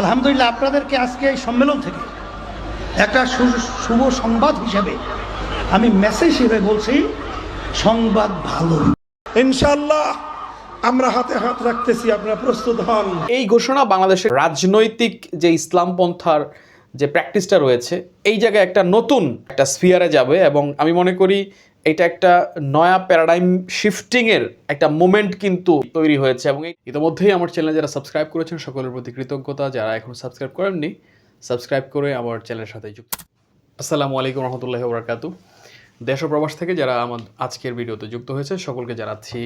আলহামদুলিল্লাহ আপনাদেরকে আজকে এই সম্মেলন থেকে একটা শুভ সংবাদ হিসেবে আমি মেসেজ হিসেবে বলছি সংবাদ ভালো। ইনশাল্লাহ আমরা হাতে হাত রাখতেছি আপনারা প্রস্তুত হন। এই ঘোষণা বাংলাদেশের রাজনৈতিক যে ইসলাম পন্থার যে প্র্যাকটিসটা রয়েছে এই জায়গায় একটা নতুন একটা স্ফিয়ারে যাবে এবং আমি মনে করি এটা একটা নয়া প্যারাডাইম শিফটিংয়ের একটা মোমেন্ট কিন্তু তৈরি হয়েছে এবং ইতিমধ্যেই আমার চ্যানেলে যারা সাবস্ক্রাইব করেছেন, সকলের প্রতি কৃতজ্ঞতা। যারা এখন সাবস্ক্রাইব করেননি, সাবস্ক্রাইব করে আমার চ্যানেলের সাথে যুক্ত আসসালামু আলাইকুম রহমতুল্লাহ বরাকাতু দেশ ও প্রবাস থেকে যারা আমার আজকের ভিডিওতে যুক্ত হয়েছে, সকলকে জানাচ্ছি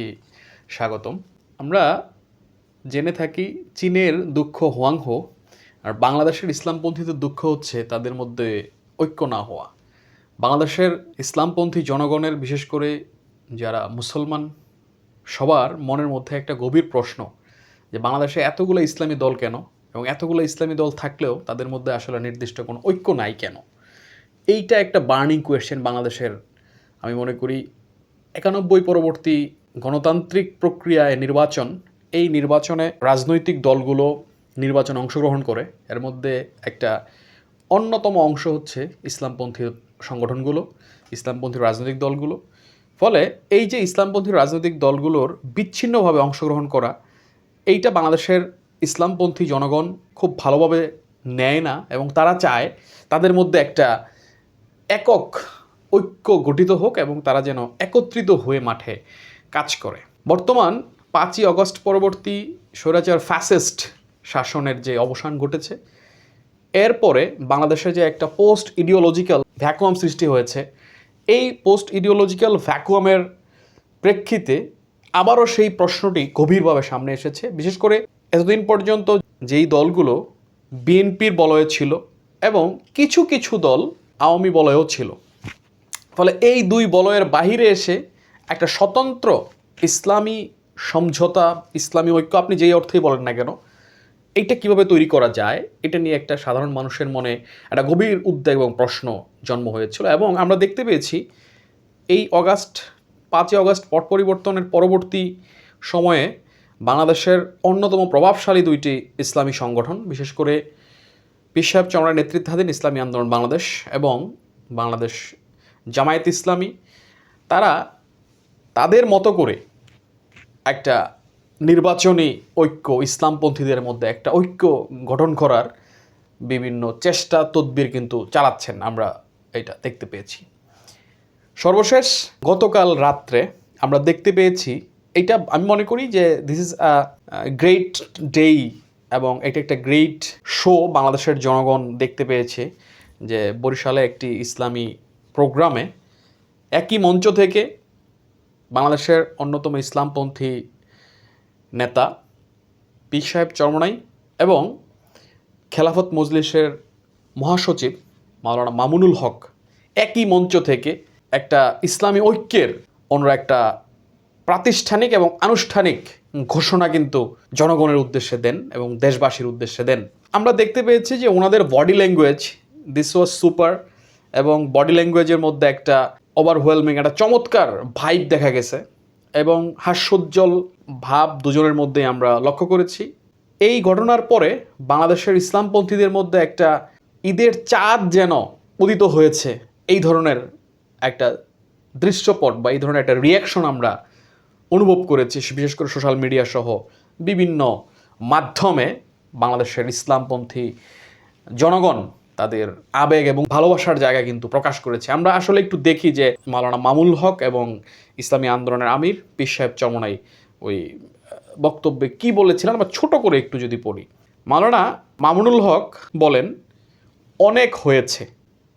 স্বাগতম। আমরা জেনে থাকি চীনের দুঃখ হোয়াংহো, আর বাংলাদেশের ইসলামপন্থীদের দুঃখ হচ্ছে তাদের মধ্যে ঐক্য না হওয়া। বাংলাদেশের ইসলামপন্থী জনগণের, বিশেষ করে যারা মুসলমান, সবার মনের মধ্যে একটা গভীর প্রশ্ন যে বাংলাদেশে এতগুলো ইসলামী দল কেন? এবং এতগুলো ইসলামী দল থাকলেও তাদের মধ্যে আসলে নির্দিষ্ট কোনো ঐক্য নাই কেন? এইটা একটা বার্নিং কোয়েশ্চেন বাংলাদেশের, আমি মনে করি, একানব্বই পরবর্তী গণতান্ত্রিক প্রক্রিয়ায় নির্বাচন। এই নির্বাচনে রাজনৈতিক দলগুলো নির্বাচনে অংশগ্রহণ করে। এর মধ্যে একটা অন্যতম অংশ হচ্ছে ইসলামপন্থী সংগঠনগুলো, ইসলামপন্থী রাজনৈতিক দলগুলো। ফলে এই যে ইসলামপন্থী রাজনৈতিক দলগুলোর বিচ্ছিন্নভাবে অংশগ্রহণ করা, এইটা বাংলাদেশের ইসলামপন্থী জনগণ খুব ভালোভাবে নেয় না এবং তারা চায় তাদের মধ্যে একটা একক ঐক্য গঠিত হোক এবং তারা যেন একত্রিত হয়ে মাঠে কাজ করে। বর্তমান পাঁচই অগস্ট পরবর্তী স্বৈরাচার ফ্যাসিস্ট শাসনের যে অবসান ঘটেছে, এরপরে বাংলাদেশে যে একটা পোস্ট ইডিওলজিক্যাল ভ্যাকুয়াম সৃষ্টি হয়েছে। এই পোস্ট ইডিওলজিক্যাল ভ্যাকুয়ামের প্রেক্ষিতে আবারও সেই প্রশ্নটি গভীরভাবে সামনে এসেছে। বিশেষ করে এতদিন পর্যন্ত যেই দলগুলো বিএনপির বলয়ে ছিল এবং কিছু কিছু দল আওয়ামী বলয়েও ছিল। ফলে এই দুই বলয়ের বাহিরে এসে একটা স্বতন্ত্র ইসলামী সমঝোতা, ইসলামী ঐক্য, আপনি যেই অর্থেই বলেন না কেন এইটা কীভাবে তৈরি করা যায়? এটা নিয়ে একটা সাধারণ মানুষের মনে একটা গভীর উদ্বেগ এবং প্রশ্ন জন্ম হয়েছিল এবং আমরা দেখতে পেয়েছি এই অগাস্ট, পাঁচই অগাস্ট পট পরিবর্তনের পরবর্তী সময়ে বাংলাদেশের অন্যতম প্রভাবশালী দুইটি ইসলামী সংগঠন, বিশেষ করে সাহেব চমড়ার নেতৃত্বাধীন ইসলামী আন্দোলন বাংলাদেশ এবং বাংলাদেশ জামায়াত ইসলামী, তারা তাদের মতো করে একটা নির্বাচনী ঐক্য ইসলামপন্থীদের মধ্যে একটা ঐক্য গঠন করার বিভিন্ন চেষ্টা, তদবির কিন্তু চালাচ্ছেন আমরা এটা দেখতে পেয়েছি। সর্বশেষ, গতকাল রাত্রে আমরা দেখতে পেয়েছি, এটা আমি মনে করি যে this is a great day এবং এটা একটা গ্রেট শো বাংলাদেশের জনগণ দেখতে পেয়েছে যে বরিশালে একটি ইসলামী প্রোগ্রামে একই মঞ্চ থেকে বাংলাদেশের অন্যতম ইসলামপন্থী নেতা, পীর সাহেব চরমনাই এবং খেলাফত মজলিসের মহাসচিব মাওলানা মামুনুল হক একই মঞ্চ থেকে একটা ইসলামী ঐক্যের অন্য একটা প্রাতিষ্ঠানিক এবং আনুষ্ঠানিক ঘোষণা কিন্তু জনগণের উদ্দেশ্যে দেন এবং দেশবাসীর উদ্দেশ্যে দেন। আমরা দেখতে পেয়েছি যে ওনাদের body language this was super এবং বডি ল্যাঙ্গুয়েজের মধ্যে একটা ওভারওয়েলমিং একটা চমৎকার ভাইব দেখা গেছে। এবং হাস্যোজ্জ্বল ভাব দুজনের মধ্যেই আমরা লক্ষ্য করেছি। এই ঘটনার পরে বাংলাদেশের ইসলামপন্থীদের মধ্যে একটা ঈদের চাঁদ যেন উদিত হয়েছে, এই ধরনের একটা দৃশ্যপট বা এই ধরনের একটা রিয়াকশন আমরা অনুভব করেছি, বিশেষ করে সোশ্যাল মিডিয়া সহ বিভিন্ন মাধ্যমে বাংলাদেশের ইসলামপন্থী জনগণ তাদের আবেগ এবং ভালোবাসার জায়গা কিন্তু প্রকাশ করেছে। আমরা আসলে একটু দেখি যে মাওলানা মামুল হক এবং ইসলামী আন্দোলনের আমির পীর সাহেব চমনাই ওই বক্তব্যে কি বলেছিলেন আমরা ছোট করে একটু যদি পড়ি। মাওলানা মামুনুল হক বলেন, অনেক হয়েছে।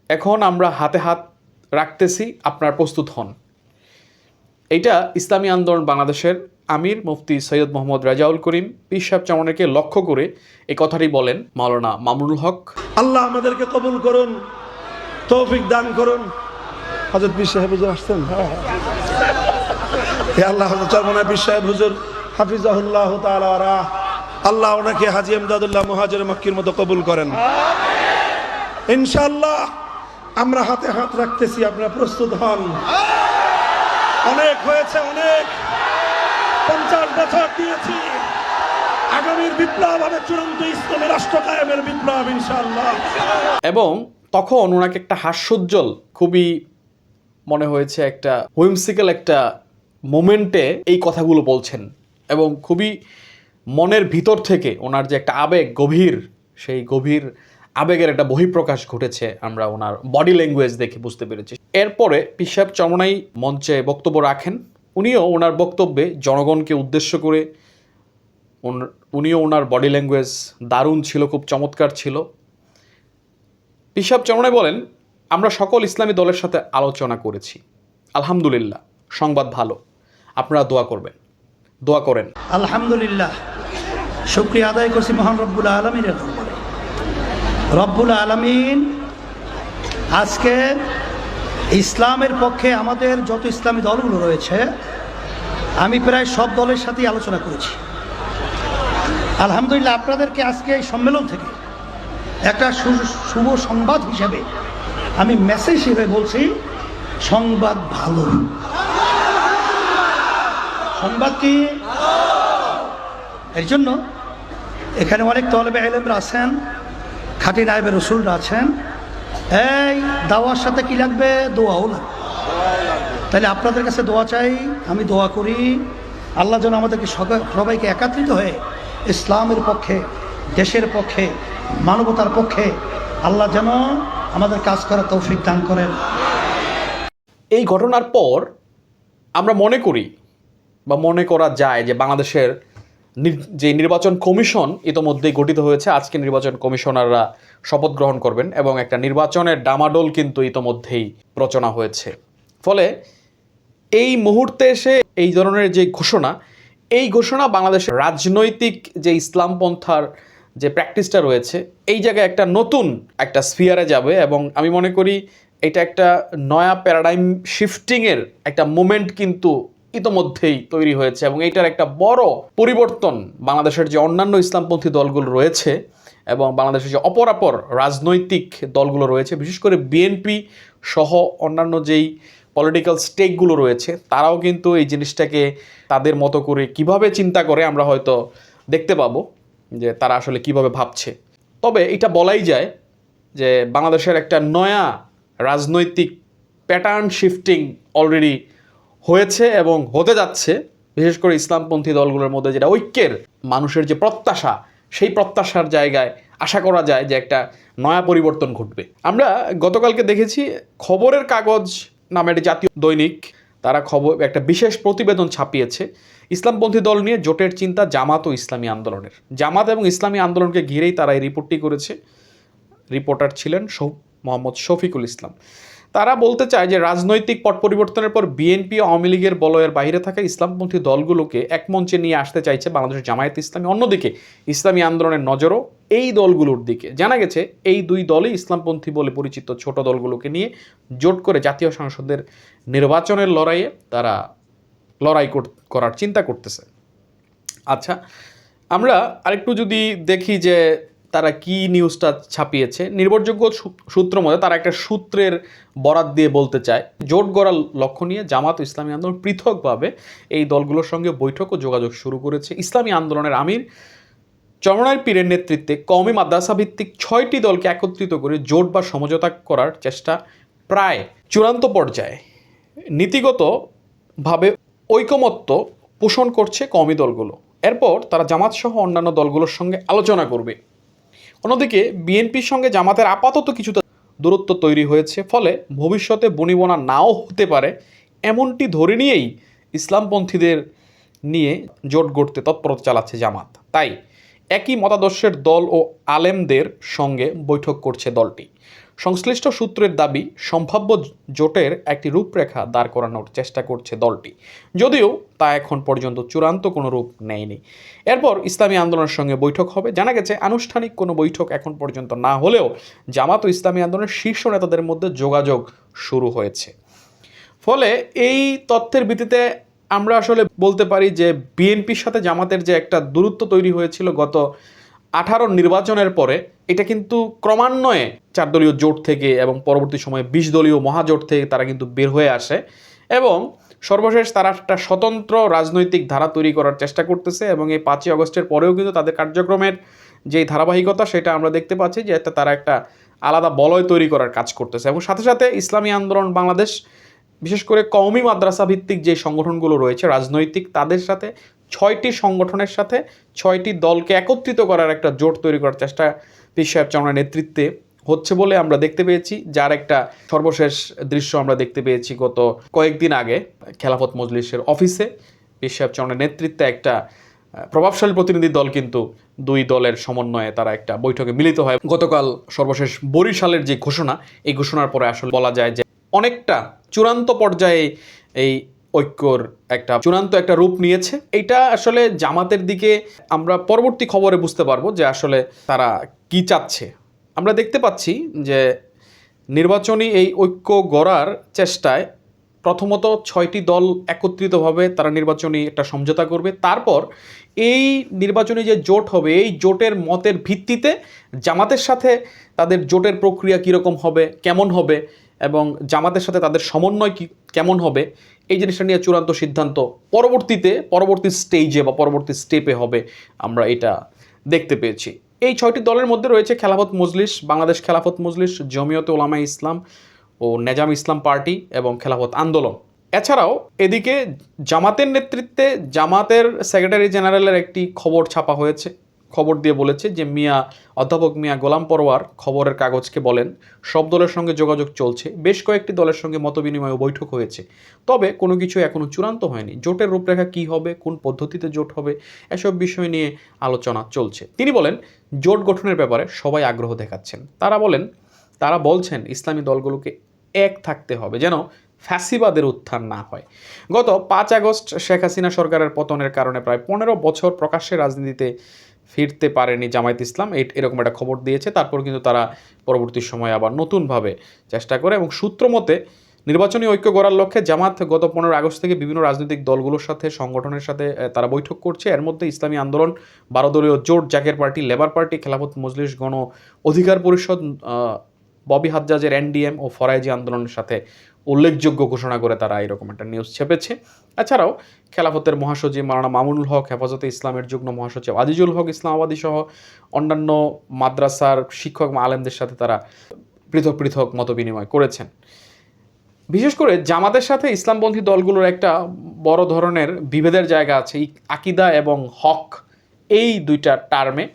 এখন আমরা হাতে হাত রাখতেছি, আপনার প্রস্তুত হন। এটা ইসলামী আন্দোলন বাংলাদেশের আমির মুফতি সৈয়দ মোহাম্মদ রাজাউল করিম পীর সাহেব চমনেকে লক্ষ্য করে এই কথাটি বলেন মাওলানা মামুনুল হক। আল্লাহ আমাদেরকে কবুল করুন, তৌফিক দান করুন। হজরত পীর সাহেব হুজুর আসছেন? হে আল্লাহ হজরত চরমনা পীর সাহেব হুজুর, হাফিজাহুল্লাহ তাআলা আল্লাহ ওনাকে হাজি এমদাদুল্লাহ মুহাজির মক্কির মতো কবুল করেন। ইনশাল্লাহ আমরা হাতে হাত রাখতেছি, আপনারা প্রস্তুত হন। অনেক হয়েছে, অনেক। পঞ্চাশ বছর দিয়েছি। আগামীর বিপ্লব হবে চূড়ান্ত ইসলামী রাষ্ট্র কায়েমের বিপ্লব, ইনশাআল্লাহ। এবং তখন ওনাকে একটা হাস্যোজ্জ্বল, খুবই মনে হয়েছে একটা হুইমসিক্যাল একটা মোমেন্টে এই কথাগুলো বলছেন এবং খুবই মনের ভিতর থেকে ওনার যে একটা আবেগ গভীর, সেই গভীর আবেগের একটা বহিঃপ্রকাশ ঘটেছে, আমরা ওনার বডি ল্যাঙ্গুয়েজ দেখে বুঝতে পেরেছি। এরপরে পিসাব চরমনাই মঞ্চে বক্তব্য রাখেন। উনিও ওনার বক্তব্যে জনগণকে উদ্দেশ্য করে উনিও ওনার বডি ল্যাঙ্গুয়েজ দারুণ ছিল, খুব চমৎকার ছিল। পিসাব চরণে বলেন, আমরা সকল ইসলামী দলের সাথে আলোচনা করেছি। আলহামদুলিল্লাহ, সংবাদ ভালো। আপনারা দোয়া করবেন। দোয়া করেন। আলহামদুলিল্লাহ, শুক্রিয়া আদায় করছি মহান রব্বুল আলমিনের রব্বুল আলমিন আজকে ইসলামের পক্ষে আমাদের যত ইসলামী দলগুলো রয়েছে, আমি প্রায় সব দলের সাথেই আলোচনা করেছি। আলহামদুলিল্লাহ, আপনাদেরকে আজকে এই সম্মেলন থেকে একটা শুভ সংবাদ হিসেবে আমি মেসেজ হিসেবে বলছি, সংবাদ ভালো। সংবাদ কি? এর জন্য এখানে অনেক তলবে এলেমরা আছেন, খাটি নাইবের রসুলরা আছেন। এই দাওয়ার সাথে কি লাগবে? দোয়াও লাগবে। তাহলে আপনাদের কাছে দোয়া চাই, আমি দোয়া করি। আল্লাহ যেন আমাদেরকে সবাই- সবাইকে একাত্রিত হয়ে ইসলামের পক্ষে, দেশের পক্ষে, মানবতার পক্ষে আল্লাহ যেন আমাদের কাজ করার তৌফিক দান করেন। এই ঘটনার পর আমরা মনে করি বা মনে করা যায় যে বাংলাদেশের যে নির্বাচন কমিশন ইতোমধ্যেই গঠিত হয়েছে, আজকে নির্বাচন কমিশনাররা শপথ গ্রহণ করবেন এবং একটা নির্বাচনের ডামাডোল কিন্তু ইতোমধ্যেই রচনা হয়েছে। ফলে এই মুহূর্তে এসে এই ধরনের যে ঘোষণা এই ঘোষণা বাংলাদেশের রাজনৈতিক যে ইসলামপন্থার যে প্র্যাকটিসটা রয়েছে, এই জায়গায় একটা নতুন একটা স্ফিয়ারে যাবে এবং আমি মনে করি এটা একটা নয়া প্যারাডাইম শিফটিংয়ের একটা মোমেন্ট কিন্তু ইতোমধ্যেই তৈরি হয়েছে এবং এইটার একটা বড় পরিবর্তন বাংলাদেশের যে অন্যান্য ইসলামপন্থী দলগুলো রয়েছে এবং বাংলাদেশের যে অপরাপর রাজনৈতিক দলগুলো রয়েছে, বিশেষ করে বিএনপি সহ অন্যান্য যেই পলিটিক্যাল স্টেকগুলো রয়েছে, তারাও কিন্তু এই জিনিসটাকে তাদের মতো করে কীভাবে চিন্তা করে আমরা হয়তো দেখতে পাবো যে তারা আসলে কীভাবে ভাবছে। তবে এটা বলাই যায় যে বাংলাদেশের একটা নয়া রাজনৈতিক প্যাটার্ন শিফটিং অলরেডি হয়েছে এবং হতে যাচ্ছে। বিশেষ করে ইসলামপন্থী দলগুলোর মধ্যে যেটা ঐক্যের মানুষের যে প্রত্যাশা, সেই প্রত্যাশার জায়গায় আশা করা যায় যে একটা নয়া পরিবর্তন ঘটবে। আমরা গতকালকে দেখেছি খবরের কাগজ নামের জাতীয় দৈনিক তারা খবর, একটা বিশেষ প্রতিবেদন ছাপিয়েছে। ইসলামপন্থী দল নিয়ে জোটের চিন্তা জামাত ও ইসলামী আন্দোলনের। জামাত এবং ইসলামী আন্দোলনকে ঘিরেই তারা এই রিপোর্টটি করেছে। রিপোর্টার ছিলেন মোহাম্মদ শফিকুল ইসলাম। তারা বলতে চায় যে রাজনৈতিক পট পরিবর্তনের পর বিএনপি আওয়ামী লীগের বলয়ের বাইরে থাকা ইসলামপন্থী দলগুলোকে এক মঞ্চে নিয়ে আসতে চাইছে বাংলাদেশের জামায়াত ইসলামী। অন্যদিকে ইসলামী আন্দোলনের নজরও এই দলগুলোর দিকে। জানা গেছে, এই দুই দলই ইসলামপন্থী বলে পরিচিত ছোট দলগুলোকে নিয়ে জোট করে জাতীয় সংসদের নির্বাচনের লড়াইয়ে তারা লড়াই কর- করার চিন্তা করতেছে। আচ্ছা আমরা আরেকটু যদি দেখি যে তারা কি নিউজটা ছাপিয়েছে? নির্ভরযোগ্য সূত্র মতে তারা একটা সূত্রের বরাত দিয়ে বলতে চায়, জোট গড়ার লক্ষ্য নিয়ে জামাত ইসলামী আন্দোলন পৃথকভাবে এই দলগুলোর সঙ্গে বৈঠক ও যোগাযোগ শুরু করেছে। ইসলামী আন্দোলনের আমির চরমনার পীরের নেতৃত্বে কওমি মাদ্রাসা ভিত্তিক ছয়টি দলকে একত্রিত করে জোট বা সমঝোতা করার চেষ্টা প্রায় চূড়ান্ত পর্যায়ে। নীতিগতভাবে ঐকমত্য পোষণ করছে কওমি দলগুলো। এরপর তারা জামাত সহ অন্যান্য দলগুলোর সঙ্গে আলোচনা করবে। অন্যদিকে বিএনপির সঙ্গে জামাতের আপাতত কিছুটা দূরত্ব তৈরি হয়েছে, ফলে ভবিষ্যতে বনিবনা নাও হতে পারে এমনটি ধরে নিয়েই ইসলামপন্থীদের নিয়ে জোট গড়তে তৎপরতা চালাচ্ছে জামাত। তাই একই মতাদর্শের দল ও আলেমদের সঙ্গে বৈঠক করছে দলটি। সংশ্লিষ্ট সূত্রের দাবি, সম্ভাব্য জোটের একটি রূপরেখা দাঁড় করানোর চেষ্টা করছে দলটি। যদিও তা এখন পর্যন্ত চূড়ান্ত কোনো রূপ নেয়নি। এরপর ইসলামী আন্দোলনের সঙ্গে বৈঠক হবে। জানা গেছে, আনুষ্ঠানিক কোনো বৈঠক এখন পর্যন্ত না হলেও জামাত ও ইসলামী আন্দোলনের শীর্ষ নেতাদের মধ্যে যোগাযোগ শুরু হয়েছে। ফলে এই তথ্যের ভিত্তিতে আমরা আসলে বলতে পারি যে, বিএনপির সাথে জামাতের যে একটা দূরত্ব তৈরি হয়েছিল গত আঠারো নির্বাচনের পরে এটা কিন্তু ক্রমান্বয়ে চার দলীয় জোট থেকে এবং পরবর্তী সময়ে বিশ দলীয় মহাজোট থেকে তারা কিন্তু বের হয়ে আসে এবং সর্বশেষ তারা একটা স্বতন্ত্র রাজনৈতিক ধারা তৈরি করার চেষ্টা করতেছে এবং এই পাঁচই আগস্টের পরেও কিন্তু তাদের কার্যক্রমের যে ধারাবাহিকতা সেটা আমরা দেখতে পাচ্ছি যে তারা একটা আলাদা বলয় তৈরি করার কাজ করতেছে এবং সাথে সাথে ইসলামী আন্দোলন বাংলাদেশ, বিশেষ করে কওমি মাদ্রাসা ভিত্তিক যে সংগঠনগুলো রয়েছে রাজনৈতিক তাদের সাথে ছয়টি সংগঠনের সাথে ছয়টি দলকে একত্রিত করার একটা জোট তৈরি করার চেষ্টা পীর সাহেব নেতৃত্বে হচ্ছে বলে আমরা দেখতে পেয়েছি, যার একটা সর্বশেষ দৃশ্য আমরা দেখতে পেয়েছি গত কয়েকদিন আগে খেলাফত মজলিসের অফিসে। পীর সাহেব নেতৃত্বে একটা প্রভাবশালী প্রতিনিধি দল কিন্তু দুই দলের সমন্বয়ে তারা একটা বৈঠকে মিলিত হয়। গতকাল সর্বশেষ বরিশালের যে ঘোষণা, এই ঘোষণার পরে আসলে বলা যায় যে অনেকটা চূড়ান্ত পর্যায়ে এই ঐক্যর একটা চূড়ান্ত একটা রূপ নিয়েছে। এটা আসলে জামাতের দিকে আমরা পরবর্তী খবরে বুঝতে পারব যে আসলে তারা কি চাচ্ছে। আমরা দেখতে পাচ্ছি যে নির্বাচনী এই ঐক্য গড়ার চেষ্টায় প্রথমত ছয়টি দল একত্রিতভাবে তারা নির্বাচনী একটা সমঝোতা করবে। তারপর এই নির্বাচনী যে জোট হবে, এই জোটের মতের ভিত্তিতে জামাতের সাথে তাদের জোটের প্রক্রিয়া কীরকম হবে, কেমন হবে এবং জামাতের সাথে তাদের সমন্বয় কি, কেমন হবে, এই জিনিসটা নিয়ে চূড়ান্ত সিদ্ধান্ত পরবর্তীতে, পরবর্তী স্টেজে বা পরবর্তী স্টেপে হবে আমরা এটা দেখতে পেয়েছি। এই ছয়টি দলের মধ্যে রয়েছে খেলাফত মজলিস, বাংলাদেশ খেলাফত মজলিস, জমিয়ত ওলামা ইসলাম ও নেজাম ইসলাম পার্টি এবং খেলাফত আন্দোলন। এছাড়াও এদিকে জামাতের নেতৃত্বে জামাতের সেক্রেটারি জেনারেলের একটি খবর ছাপা হয়েছে। খবর দিয়ে বলেছে যে মিয়া, অধ্যাপক মিয়া গোলাম পরোয়ার খবরের কাগজকে বলেন, সব দলের সঙ্গে যোগাযোগ চলছে, বেশ কয়েকটি দলের সঙ্গে মতবিনিময় বৈঠক হয়েছে। তবে কোনো কিছু এখনও চূড়ান্ত হয়নি, জোটের রূপরেখা কী হবে, কোন পদ্ধতিতে জোট হবে, এসব বিষয় নিয়ে আলোচনা চলছে। তিনি বলেন, জোট গঠনের ব্যাপারে সবাই আগ্রহ দেখাচ্ছেন। তারা বলেন, তারা বলছেন ইসলামী দলগুলোকে এক থাকতে হবে, যেন ফ্যাসিবাদের উত্থান না হয়। গত পাঁচ আগস্ট শেখ হাসিনা সরকারের পতনের কারণে প্রায় পনেরো বছর প্রকাশ্যে রাজনীতিতে ফিরতে পারেনি জামায়াত ইসলাম। এই, এরকম একটা খবর দিয়েছে। তারপর কিন্তু তারা পরবর্তী সময়ে আবার নতুনভাবে চেষ্টা করে এবং সূত্র মতে নির্বাচনী ঐক্য গড়ার লক্ষ্যে জামাত গত পনেরো আগস্ট থেকে বিভিন্ন রাজনৈতিক দলগুলোর সাথে, সংগঠনের সাথে তারা বৈঠক করছে। এর মধ্যে ইসলামী আন্দোলন বারো দলীয় জোট, Zaker party, labour party, Khelafat Majlis, Gono Odhikar Parishad Bobby হাজ্জাজের এনডিএম ও ফরাইজি আন্দোলনের সাথে উল্লেখযোগ্য ঘোষণা করে তারা এরকম একটা নিউজ ছেপেছে। এছাড়াও খেলাফতের মহাসচিব মারানা মামুনুল হক, হেফাজতে ইসলামের যুগ্ম মহাসচিব আজিজুল হক, ইসলামাবাদী সহ অন্যান্য মাদ্রাসার শিক্ষক আলেমদের সাথে তারা পৃথক পৃথক মত বিনিময় করেছেন। বিশেষ করে জামাতের সাথে ইসলামপন্থী দলগুলোর একটা বড় ধরনের বিভেদের জায়গা আছে আকিদা এবং হক, এই দুইটা টার্মে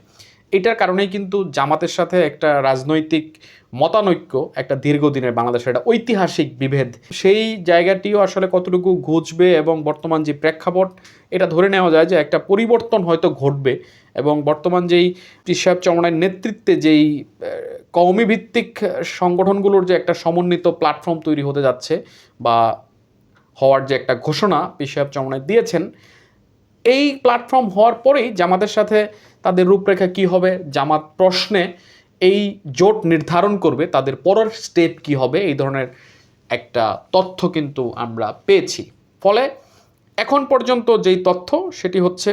এটার কারণেই কিন্তু জামাতের সাথে একটা রাজনৈতিক মতানৈক্য, একটা দীর্ঘদিনের বাংলাদেশের একটা ঐতিহাসিক বিভেদ। সেই জায়গাটিও আসলে কতটুকু ঘুচবে এবং বর্তমান যে প্রেক্ষাপট, এটা ধরে নেওয়া যায় যে একটা পরিবর্তন হয়তো ঘটবে এবং বর্তমান যেই সাহেব চমড়ার নেতৃত্বে যেই কওমি ভিত্তিক সংগঠনগুলোর যে একটা সমন্বিত প্ল্যাটফর্ম তৈরি হতে যাচ্ছে বা হওয়ার যে একটা ঘোষণা পিসাব চমড়ায় দিয়েছেন, এই প্ল্যাটফর্ম হওয়ার পরেই জামাতের সাথে তাদের রূপরেখা কি হবে, জামাত প্রশ্নে এই জোট নির্ধারণ করবে তাদের পরের স্টেপ কি হবে, এই ধরনের একটা তথ্য কিন্তু আমরা পেয়েছি। ফলে এখন পর্যন্ত যেই তথ্য, সেটি হচ্ছে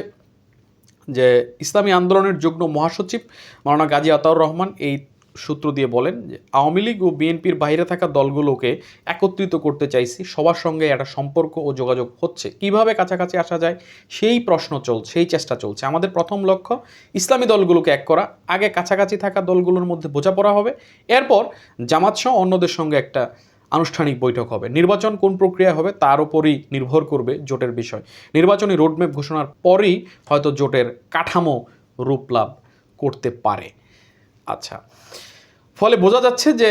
যে ইসলামী আন্দোলনের যুগ্ম মহাসচিব মাওলানা গাজী আতাউর রহমান এই সূত্র দিয়ে বলেন যে, আওয়ামী লীগ ও বিএনপির বাইরে থাকা দলগুলোকে একত্রিত করতে চাইছি। সবার সঙ্গে একটা সম্পর্ক ও যোগাযোগ হচ্ছে। কীভাবে কাছাকাছি আসা যায়? সেই প্রশ্ন চলছে, সেই চেষ্টা চলছে। আমাদের প্রথম লক্ষ্য, ইসলামী দলগুলোকে এক করা। আগে কাছাকাছি থাকা দলগুলোর মধ্যে বোঝাপড়া হবে। এরপর জামাত সহ অন্যদের সঙ্গে একটা আনুষ্ঠানিক বৈঠক হবে। নির্বাচন কোন প্রক্রিয়া হবে তার উপরই নির্ভর করবে জোটের বিষয়। নির্বাচনী রোডম্যাপ ঘোষণার পরই হয়তো জোটের কাঠামো রূপ লাভ করতে পারে। আচ্ছা। ফলে বোঝা যাচ্ছে যে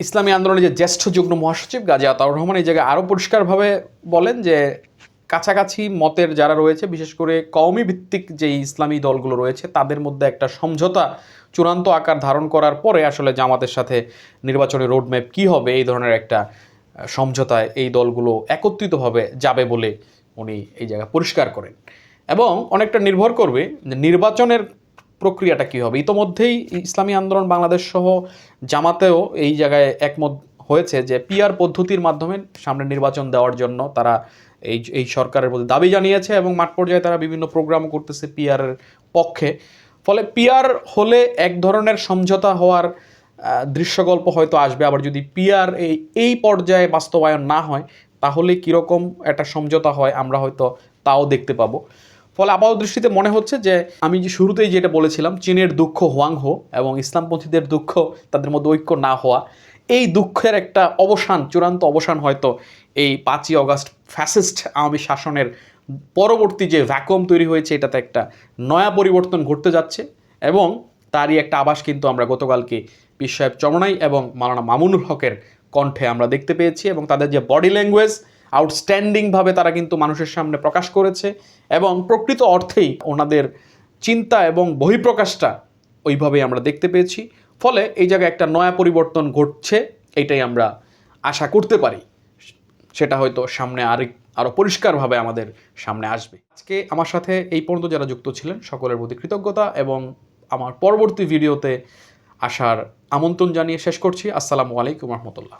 ইসলামী আন্দোলনের যে জ্যেষ্ঠ যুগ্ম মহাসচিব গাজী আতাউর রহমান এই জায়গায় আরও পরিষ্কারভাবে বলেন যে কাছাকাছি মতের যারা রয়েছে, বিশেষ করে কওমি ভিত্তিক যে ইসলামী দলগুলো রয়েছে, তাদের মধ্যে একটা সমঝোতা চূড়ান্ত আকার ধারণ করার পরে আসলে জামাতের সাথে নির্বাচনী রোডম্যাপ কী হবে এই ধরনের একটা সমঝোতায় এই দলগুলো একত্রিতভাবে যাবে বলে উনি এই জায়গা পরিষ্কার করেন। এবং অনেকটা নির্ভর করবে যে নির্বাচনের প্রক্রিয়াটা কী হবে? ইতোমধ্যেই ইসলামী আন্দোলন বাংলাদেশ সহ জামাতেও এই জায়গায় একমত হয়েছে যে পিআর পদ্ধতির মাধ্যমে সামনে নির্বাচন দেওয়ার জন্য তারা এই এই সরকারের প্রতি দাবি জানিয়েছে এবং মাঠ পর্যায়ে তারা বিভিন্ন প্রোগ্রামও করতেছে পিআরের পক্ষে। ফলে পিআর হলে এক ধরনের সমঝোতা হওয়ার আহ, দৃশ্যগল্প হয়তো আসবে। আবার যদি পিআর এই এই পর্যায়ে বাস্তবায়ন না হয় তাহলে কীরকম একটা সমঝোতা হয় আমরা হয়তো তাও দেখতে পাবো। ফলে আপাত দৃষ্টিতে মনে হচ্ছে যে আমি যে শুরুতেই যেটা বলেছিলাম, চীনের দুঃখ হোয়াংহো এবং ইসলামপন্থীদের দুঃখ তাদের মধ্যে ঐক্য না হওয়া, এই দুঃখের একটা অবসান, চূড়ান্ত অবসান হয়তো এই পাঁচই অগাস্ট ফ্যাসিস্ট আওয়ামী শাসনের পরবর্তী যে ভ্যাকুয়াম তৈরি হয়েছে, এটাতে একটা নয়া পরিবর্তন ঘটতে যাচ্ছে এবং তারই একটা আভাস কিন্তু আমরা গতকালকে পীর চমনাই এবং মালানা মামুনুল হকের কণ্ঠে আমরা দেখতে পেয়েছি এবং তাদের যে বডি ল্যাঙ্গুয়েজ আউটস্ট্যান্ডিংভাবে তারা কিন্তু মানুষের সামনে প্রকাশ করেছে এবং প্রকৃত অর্থেই ওনাদের চিন্তা এবং বহিঃপ্রকাশটা ওইভাবেই আমরা দেখতে পেয়েছি। ফলে এই জায়গায় একটা নয়া পরিবর্তন ঘটছে, এটাই আমরা আশা করতে পারি। সেটা হয়তো সামনে আরেক আরও পরিষ্কারভাবে আমাদের সামনে আসবে। আজকে আমার সাথে এই পর্যন্ত যারা যুক্ত ছিলেন, সকলের প্রতি কৃতজ্ঞতা এবং আমার পরবর্তী ভিডিওতে আসার আমন্ত্রণ জানিয়ে শেষ করছি। আসসালামু আলাইকুম রহমতুল্লাহ।